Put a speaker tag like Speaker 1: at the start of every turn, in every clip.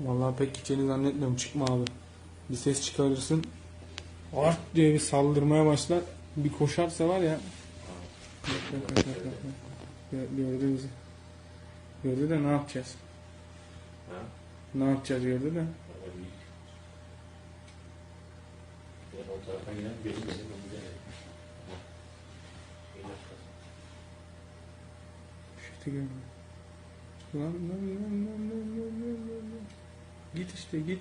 Speaker 1: Vallahi pek gideceğini zannetmiyorum. Çıkma abi. Bir ses çıkarırsın. Art diye bir saldırmaya başlar. Bir koşarsa var ya. Yok, yok, yok, yok, yok. Gördü bizi. Gördü de ne yapacağız? Ha? Ne yapacağız gördü de. Ya o Şurada görmüyor. Git işte git.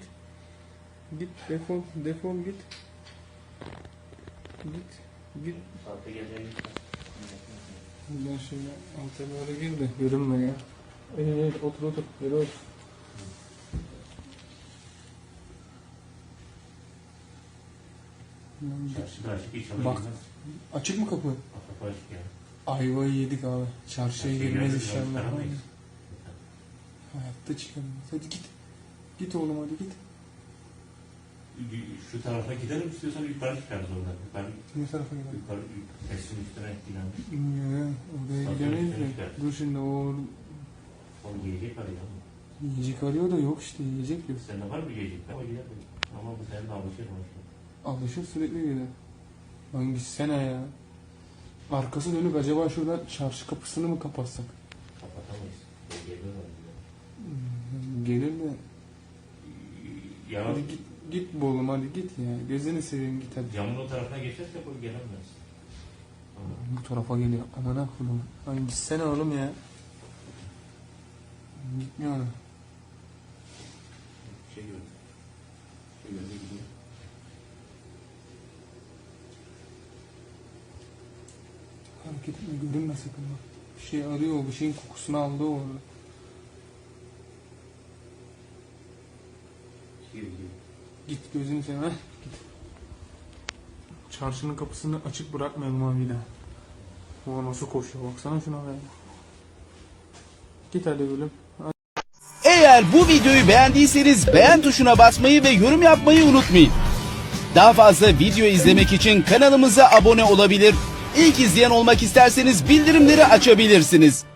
Speaker 1: Git defol defol git. Git git. Saatte şimdi Buradan şöyle antrenöre görünme ya. Evet evet otur otur. Yürü otur. Çarşıda açık hiç Bak. Açık mı kapı? Kapı açık ya. Ayvayı yedik abi. Çarşıya girmez inşallah. Hayatta çıkamaz. Hadi git. Git oğlum hadi git.
Speaker 2: Şu tarafa gidelim istiyorsan yukarı çıkarız oradan. Yukarı,
Speaker 1: Ne tarafa gidelim? yukarı, Tesin üstüne inanmış. Ya, oraya gidemeyiz de. evet. Dur şimdi o
Speaker 2: Oğlum yiyecek var mu?
Speaker 1: yiyecek arıyor da yok işte yiyecek yok.
Speaker 2: Sende var mı yiyecek? Ama gider Ama bu senin alışır mı?
Speaker 1: Alışır sürekli gelir. Lan gitsene ya. Arkası dönük acaba şurada çarşı kapısını mı kapatsak?
Speaker 2: Kapatamayız. Geliyorlar
Speaker 1: gelir de ya, hadi git, git oğlum hadi git ya. Gözünü seveyim git hadi.
Speaker 2: Camın o tarafına geçerse bu gelemez.
Speaker 1: Bu tarafa geliyor. Aman akıllım. Lan gitsene oğlum ya. Gitmiyor ona. Şey gördüm. Şey gördüm gidiyor. Hareketini görünme sakın bak. Bir şey arıyor, bir şeyin kokusunu aldı orada. Git gözünü seveyim. Git. Çarşının kapısını açık bırakmayalım abi de. Ulan nasıl koşuyor baksana şuna be. Git hadi gülüm. Eğer bu videoyu beğendiyseniz beğen tuşuna basmayı ve yorum yapmayı unutmayın. Daha fazla video izlemek için kanalımıza abone olabilir. İlk izleyen olmak isterseniz bildirimleri açabilirsiniz.